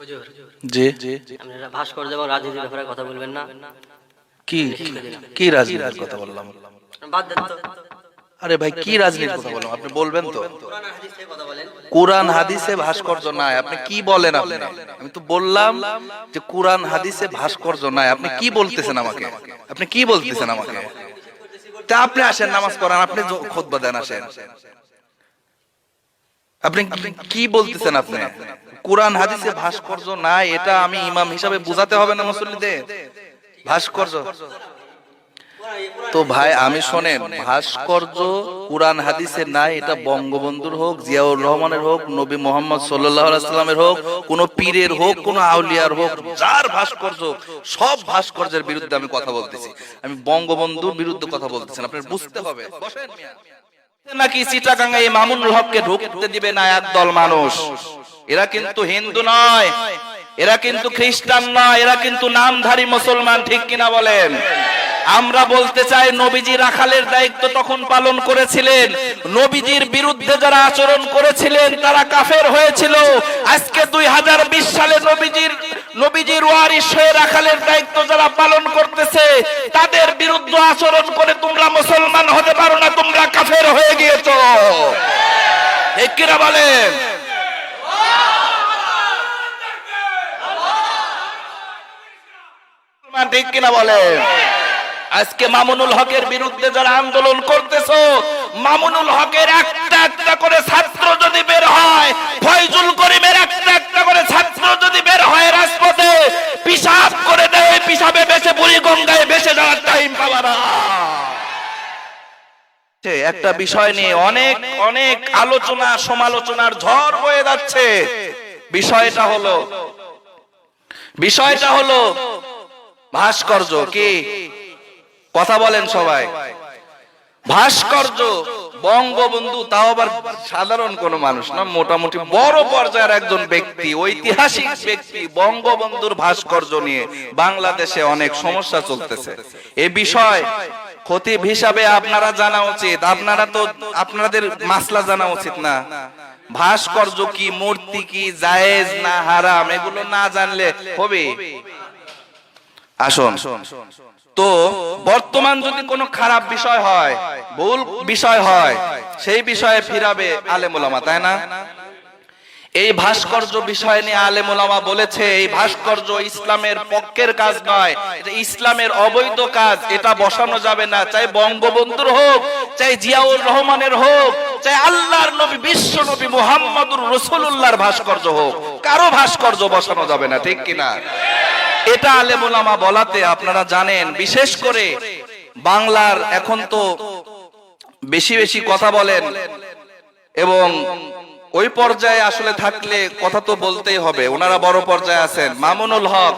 জি। আপনারা ভাস্কর্য এবং রাজনীতির ব্যাপারে কথা বলবেন না। কি কি রাজনীতির কথা বললাম? বাদ দেন তো। আরে ভাই কি রাজনীতির কথা বললাম? আপনি বলবেন তো। কোরআন হাদিস ভাস্কর্য নাই। আপনি কি বলেন আপনি? আমি তো বললাম যে কোরআন হাদিসে ভাস্কর্য নাই। আপনি কি বলতেছেন আমাকে? আপনি কি বলতেছেন আমাকে? তা আপনি আসেন নামাজ পড়ান আপনি খুতবা দেন আসেন। আপনি কি বলতেছেন আপনি? কোরআন হাদিসে ভাস্কর্য নাই, এটা আমি ইমাম হিসাবে বুঝাতে হবে না মুসল্লিদের। ভাস্কর্য। তো ভাই, আমি শোনেন, ভাস্কর্য কোরআন হাদিসে নাই, এটা বঙ্গবন্ধুর হোক, জিয়াউর রহমানের হোক, নবী মোহাম্মদ সাল্লামের হোক, কোন পীরের হোক, কোন আউলিয়ার হোক, যার ভাস্কর্য সব ভাস্কর্যের বিরুদ্ধে আমি কথা বলতেছি। আমি বঙ্গবন্ধুর বিরুদ্ধে কথা বলতেছি আপনার বুঝতে হবে। নাকি চিটাগাঙ্গা এই মামুনুল হককে ঢুকতে দিবে না একদল মানুষ? এরা কিন্তু হিন্দু নয়, এরা কিন্তু খ্রিস্টান নয়, এরা কিন্তু নামধারী মুসলমান, ঠিক কিনা বলেন? আমরা বলতে চাই নবীজি রাখালের দায়িত্ব তখন পালন করেছিলেন। নবীজির বিরুদ্ধে যারা আচরণ করেছিলেন, তারা কাফের হয়েছিল। আজকে দুই হাজার বিশ সালে নবীজির নবীজির ওয়ারিস হয়ে রাখালের দায়িত্ব যারা পালন করতেছে, তাদের বিরুদ্ধে আচরণ করে তোমরা মুসলমান হতে পারো না, তোমরা কাফের হয়ে গিয়েছ। বলেন? মুসলমান ঠিক কিনা বলেন? আজকে মামুনুল হকের বিরুদ্ধে যারা আন্দোলন করতেছো, মামুনুল হকের একটা একটা করে ছাত্র যদি বের হয়, ফয়জুল করিমের একটা একটা করে ছাত্র যদি বের হয় রাজপথে পিসাব করে দেয় পিসাবে বেঁচে, বুড়ি গঙ্গায় বেঁচে যাওয়ার টাইম পাবা না। একটা বিষয় নিয়ে অনেক অনেক আলোচনা, সমালোচনার ঝড় হয়ে যাচ্ছে। বিষয়টা হলো বিষয়টা হলো ভাস্কর্য কি? কথা বলেন সবাই। ভাস্কর্য, বঙ্গবন্ধু, তাও আবার সাধারণ কোন মানুষ না, মোটামুটি বড় পর্যায়ের একজন ব্যক্তি, ঐতিহাসিক ব্যক্তি, বঙ্গবন্ধুর ভাস্কর্য নিয়ে বাংলাদেশে অনেক সমস্যা চলতেছে। এ বিষয় খতিব হিসাবে আপনারা জানা উচিত, আপনারা তো আপনাদের মাসলা জানা উচিত না। ভাস্কর্য কি, মূর্তি কি, জায়েজ না হারাম, এগুলো না জানলে হবে? আসুন। তো বর্তমান যদি কোনো খারাপ বিষয় হয়, ভুল বিষয় হয়, সেই বিষয়ে ফিরাবে আলেমুলামা তাই না? এই ভাস্কর্য বিষয় নিয়ে আলেমুলামা বলেছে, এই ভাস্কর্য ইসলামের পক্ষের কাজ নয় ইসলামের অবৈধ কাজ, এটা বসানো যাবে না, চাই বঙ্গবন্ধুর হোক, চাই জিয়াউর রহমানের হোক, চাই আল্লাহর নবী, বিশ্ব নবী মুহাম্মদুর রসুল্লাহর ভাস্কর্য হোক, কারও ভাস্কর্য বসানো যাবে না, ঠিক কিনা? এটা আলেমুলামা বলাতে আপনারা জানেন, বিশেষ করে বাংলার এখন তো বেশি বেশি কথা বলেন এবং ওই পর্যায়ে আসলে থাকলে কথা তো বলতেই হবে। ওনারা বড় পর্যায়ে আছেন। মামুনুল হক,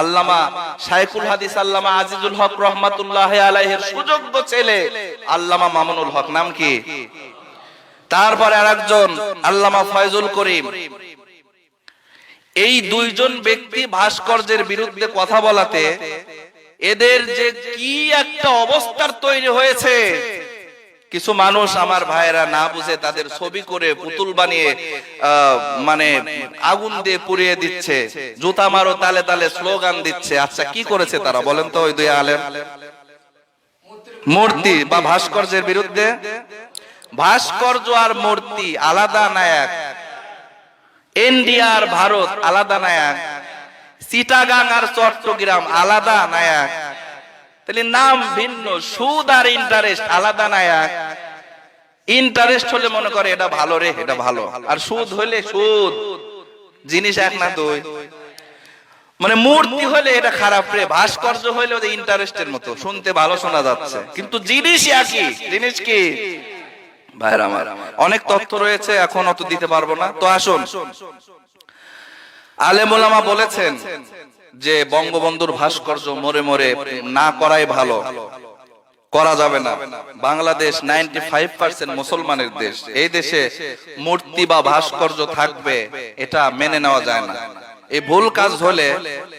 আল্লামা শাইখুল হাদিস, আল্লামা আজিজুল হক রহমাতুল্লাহ আলাইহের সুযোগ্য ছেলে, আল্লামা মামুনুল হক। নাম কি? তারপরে আরেকজন, আল্লামা ফয়জুল করিম। এই দুইজন ব্যক্তি ভাস্কর্যের বিরুদ্ধে কথা বলাতে এদের যে কি একটা অবস্থার তৈরি হয়েছে। কিছু মানুষ আমার ভাইয়েরা না বুঝে তাদের ছবি করে পুতুল বানিয়ে মানে আগুন দিয়ে পুড়িয়ে দিচ্ছে, জুতা মারো, তালে তালে স্লোগান দিচ্ছে। আচ্ছা কি করেছে তারা বলেন তো ওই দুই আলেম? মূর্তি বা ভাস্কর্যের বিরুদ্ধে? ভাস্কর্য আর মূর্তি আলাদা নায়ক ইন্ডিয়ার ভারত আলাদা নায়ক। চিটাগাং আর চট্টগ্রাম আলাদা নায়ক। তাহলে নাম ভিন্ন, সুদ আর ইন্টারেস্ট আলাদা নায়ক। ইন্টারেস্ট হলে মনে করে এটা ভালো রে, এটা ভালো। আর সুদ হলে সুদ। জিনিস এক না দুই। মানে মূর্তি হলে এটা খারাপ রে, ভাস্কর্য হলে ইন্টারেস্টের মতো। শুনতে ভালো শোনা যাচ্ছে। কিন্তু জিনিস একই। জিনিস কি? ভাইয়ের আমার, অনেক তথ্য রয়েছে, এখন অত দিতে পারব না। তো আসুন। আলেমুলামা বলেছেন যে, বঙ্গবন্ধুর ভাস্কর্য মরে মরে না করাই ভালো। করা যাবে না। বাংলাদেশ নাইনটি ফাইভ পার্সেন্ট মুসলমানের দেশ। এই দেশে মূর্তি বা ভাস্কর্য থাকবে, এটা মেনে নেওয়া যায় না। এই ভুল কাজ হলে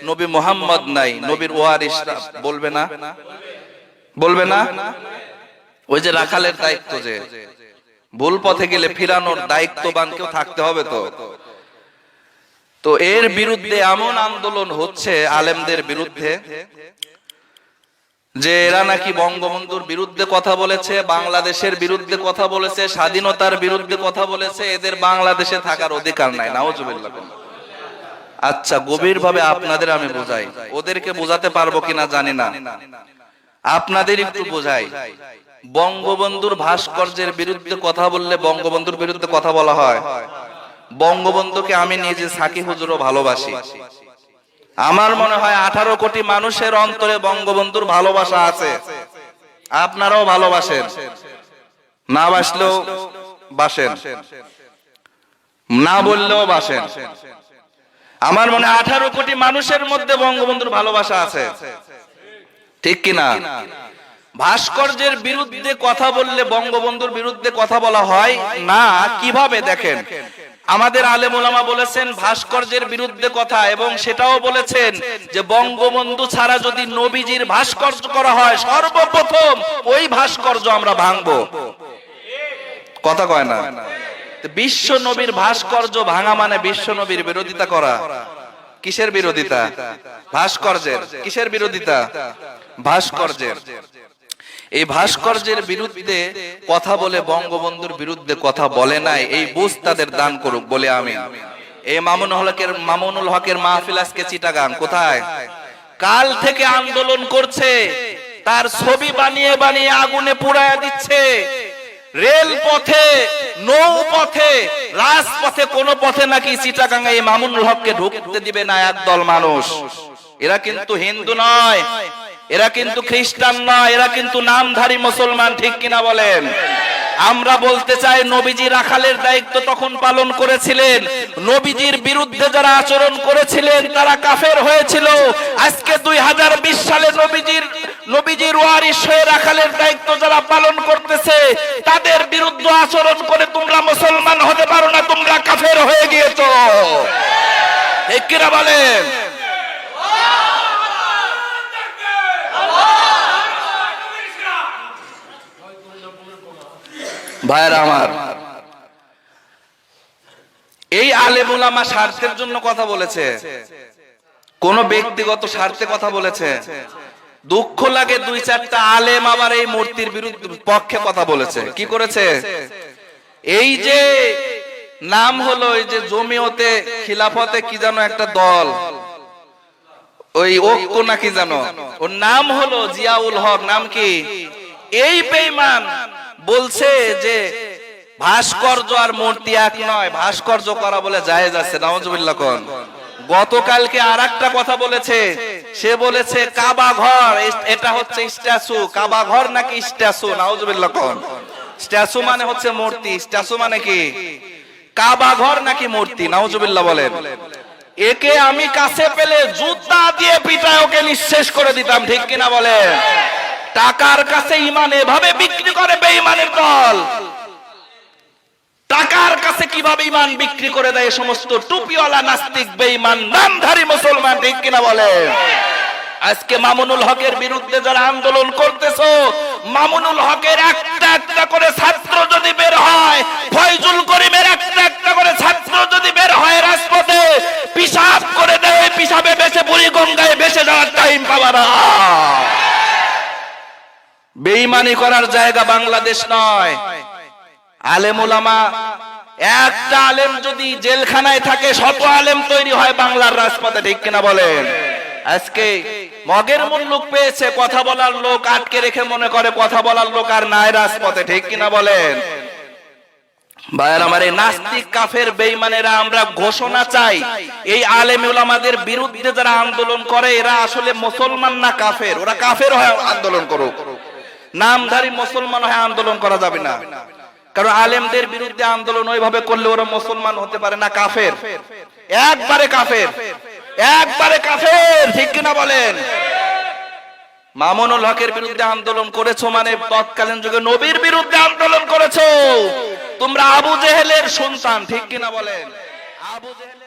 নবী মোহাম্মদ নাই, নবীর ওয়ারিস বলবে না? বলবে না? ওই যে রাখালের দায়িত্ব যে ভুল পথে গেলে ফিরানোর দায়িত্ববান কেউ থাকতে হবে তো? তো এর বিরুদ্ধে এমন আন্দোলন হচ্ছে আলেমদের বিরুদ্ধে, যে এরা নাকি বঙ্গবন্ধুর বিরুদ্ধে কথা বলেছে, বাংলাদেশের বিরুদ্ধে কথা বলেছে, স্বাধীনতার বিরুদ্ধে কথা বলেছে, এদের বাংলাদেশে থাকার অধিকার নাই নাওজুবিল্লাহ আচ্ছা গভীর ভাবে আপনাদের আমি বোঝাই। ওদেরকে বোঝাতে পারব কিনা জানি না। আপনাদের একটু বোঝাই। বঙ্গবন্ধুর ভাস্কর্যের বিরুদ্ধে কথা বললে বঙ্গবন্ধুর বিরুদ্ধে কথা বলা হয়। বঙ্গবন্ধুকে আমি নিজে সাকি হুজুরও ভালোবাসি। আমার মনে হয় আঠারো কোটি মানুষের অন্তরে বঙ্গবন্ধুর ভালোবাসা আছে। আপনারাও ভালোবাসেন। না বাসলেও বাসেন। না বললেও বাসেন। আমার মনে আঠারো কোটি মানুষের মধ্যে বঙ্গবন্ধুর ভালোবাসা আছে। ঠিক কিনা? ভাস্কর্যের বিরুদ্ধে কথা বললে, বঙ্গবন্ধুর বিরুদ্ধে কথা বলা হয়? না, কীভাবে দেখেন? আমাদের আলেম ওলামা বলেছেন, ভাস্কর্যের বিরুদ্ধে কথা, এবং সেটাও বলেছেন যে বঙ্গবন্ধু ছাড়া যদি নবীজির ভাস্কর্য করা হয়, সর্বপ্রথম ওই ভাস্কর্য আমরা ভাঙবো। কথা কয় না? বিশ্ব নবীর ভাস্কর্য ভাঙা মানে বিশ্ব নবীর বিরোধিতা করা। কিসের বিরোধিতা? ভাস্কর্যের। কিসের বিরোধিতা? ভাস্কর্যের। এই ভাস্কর্যের বিরুদ্ধে কথা বলে বঙ্গবন্ধুর বিরুদ্ধে কথা বলে নাই, এই বুঝ তাদের দান করুক বলে আমি। এই মামুন হকের মামুনুল হকের মাহফিল আজকে চিটাগাং, কোথায়? কাল থেকে আন্দোলন করছে, তার ছবি বানিয়ে বানিয়ে আগুনে পুড়ায় দিচ্ছে। রেল পথে নৌ পথে রাজপথে কোন পথে নাকি চিটাগাঙ্গা এই মামুনুল হককে ঢুকতে দিবে না একদল মানুষ। এরা কিন্তু হিন্দু নয়। এরা কিন্তু খ্রিস্টান নয় এরা কিন্তু নামধারী মুসলমান, ঠিক কিনা বলেন? আমরা বলতে চাই নবীজি রাখালের দায়িত্ব তখন পালন করেছিলেন। নবীজির বিরুদ্ধে যারা আচরণ করেছিলেন, তারা কাফের হয়েছিল। আজকে দুই হাজার বিশ সালে নবীজির নবীজির ওয়ারিস হয়ে রাখালের দায়িত্ব যারা পালন করতেছে, তাদের বিরুদ্ধে আচরণ করে তোমরা মুসলমান হতে পারো না, তোমরা কাফের হয়ে গিয়েছ। ঠিক বলেন? ভাইয়েরা আমার, এই আলেমুলামা স্বার্থের জন্য কথা বলেছে। কোন ব্যক্তিগত স্বার্থে কথা বলেছে। দুঃখ লাগে দুই চারটা আলেম আবার এই মূর্তির বিরুদ্ধে পক্ষে কথা বলেছে। কি করেছে? এই যে নাম হলো এই যে জমিয়তে খিলাফতে কি জানো একটা দল। ওই ঐক্য নাকি জানো ওর নাম হলো জিয়াউল হক, নাম কি? এই বেঈমান। বলছে যে ভাস্কর্য আর মূর্তি এক নয়, ভাস্কর্য করা বলে জায়েজ আছে নাউজুবিল্লাহ কোন। গতকালকে আর একটা কথা বলেছে, সে বলেছে কাবা ঘর এটা হচ্ছে স্ট্যাচু, কাবা ঘর নাকি স্ট্যাচু নাউজুবিল্লাহ কোন। স্ট্যাচু মানে হচ্ছে মূর্তি, স্ট্যাচু মানে কি? কাবা ঘর নাকি মূর্তি নাউজুবিল্লাহ বলেন। একে আমি কাছে পেলে জুতা দিয়ে পিটায় ওকে নিঃশেষ করে দিতাম, ঠিক কিনা বলেন? টাকার কাছে ইমান এভাবে বিক্রি করে বেঈমানের দল। টাকার কাছে কীভাবে ইমান বিক্রি করে দেয় সমস্ত টুপিওয়ালা নাস্তিক, বেঈমান, নামধারী মুসলমান, ঠিক কিনা বলে আজকে মামুনুল হকের বিরুদ্ধে যারা আন্দোলন করতেছো, মামুনুল হকের একটা একটা করে ছাত্র যদি বের হয়, ফয়জুল করিমের একটা একটা করে ছাত্র যদি বের হয় রাজপথে পিসাব করে দেয় পিসাবে বেসে বুড়ি গঙ্গায় বেসে যাওয়ার টাইম পাবা না। বেঈমানি করার জায়গা বাংলাদেশ নয়। আলেম ওলামা একটা আলেম যদি জেলখানায় থাকে, শত আলেম তৈরি হয় বাংলার রাজপথে, ঠিক কিনা বলেন? আজকে মগের মুল্লুক পেয়েছে, কথা বলার লোক আটকে রেখে মনে করে, কথা বলার লোক আর নাই রাজপথে, ঠিক কিনা বলেন? ভাইয়ের আমার এই নাস্তিক কাফের বেঈমানেরা, আমরা ঘোষণা চাই, এই আলেম ওলামাদের বিরুদ্ধে যারা আন্দোলন করে, এরা আসলে মুসলমান না কাফের? ওরা কাফের হয়ে আন্দোলন করুক। নামধারী মুসলমান হয়ে আন্দোলন করা যাবে না। কারণ আলেমদের বিরুদ্ধে আন্দোলন ওইভাবে করলে ওরা মুসলমান হতে পারে না, কাফের। একবারে কাফের। একবারে কাফের, ঠিক কিনা বলেন? মামুনুল হকের বিরুদ্ধে আন্দোলন করেছ মানে তৎকালীন যুগে নবীর বিরুদ্ধে আন্দোলন করেছ। তোমরা আবু জেহেলের সন্তান, ঠিক কিনা বলেন? আবু জেহেলের